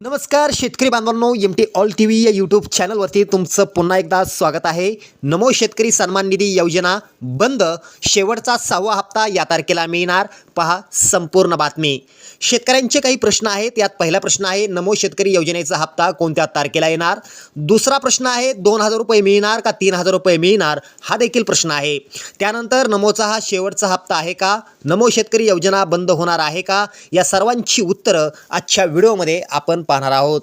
नमस्कार शेतकरी बांधवांनो M T all T V या यूट्यूब चॅनलवरती तुमचं पुन्हा एकदा स्वागत आहे. नमो शेतकरी सन्मान निधी योजना बंद शेवटचा सहावा हप्ता या तारखेला मिळणार. पहा संपूर्ण बातमी. शेतकऱ्यांचे काही प्रश्न आहेत यात पहिला प्रश्न आहे नमो शेतकरी योजनेचा हप्ता कोणत्या तारखेला येणार? दुसरा प्रश्न आहे दोन हजार रुपये मिळणार का तीन हजार रुपये मिळणार? हा देखील प्रश्न आहे. त्यानंतर नमोचा हा शेवटचा हप्ता आहे का? नमो शेतकरी योजना बंद होणार आहे का? या सर्वांची उत्तरं आजच्या व्हिडिओमध्ये आपण पाहणार आहोत.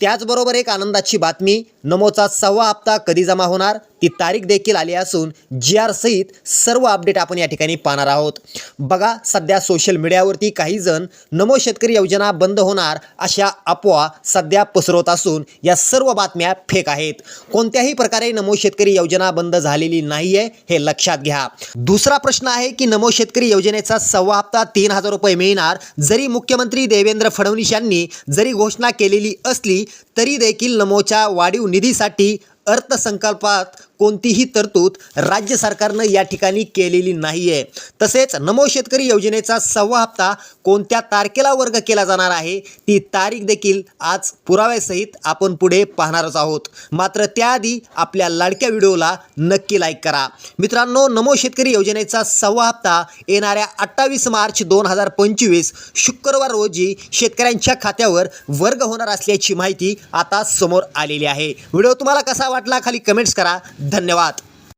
त्याचबरोबर एक आनंदाची बातमी नमोचा सहावा हप्ता कधी जमा होणार? ती तारीख देखील आली असून जी आर सहित सर्व अपडेट आपण या ठिकाणी पाहणार आहोत. बघा सध्या सोशल मीडियावरती काही जण नमो शेतकरी योजना बंद होणार अशा अफवा सध्या पसरवत असून या सर्व बातम्या फेक आहेत. कोणत्याही प्रकारे नमो शेतकरी योजना बंद झालेली नाही आहे हे लक्षात घ्या. दुसरा प्रश्न आहे की नमो शेतकरी योजनेचा सव्वा हप्ता तीन हजार रुपये मिळणार जरी मुख्यमंत्री देवेंद्र फडणवीस यांनी जरी घोषणा केलेली असली तरी देखील नमोच्या वाढीव निधीसाठी अर्थसंकल्पात कोणतीही तरतूद राज्य सरकारनं या ठिकाणी केलेली नाही आहे तसेच नमो शेतकरी योजनेचा सव्वा हप्ता कोणत्या तारखेला वर्ग केला जाणार आहे ती तारीख देखील आज पुराव्यासहित आपण पुढे पाहणारच आहोत. मात्र त्याआधी आपल्या लाडक्या व्हिडिओला नक्की लाईक करा. मित्रांनो नमो शेतकरी योजनेचा सव्वा हप्ता येणाऱ्या अठ्ठावीस मार्च दोन हजार पंचवीस शुक्रवार रोजी शेतकऱ्यांच्या खात्यावर वर्ग होणार असल्याची माहिती आता समोर आलेली आहे. व्हिडिओ तुम्हाला कसा वाटला खाली कमेंट्स करा. धन्यवाद.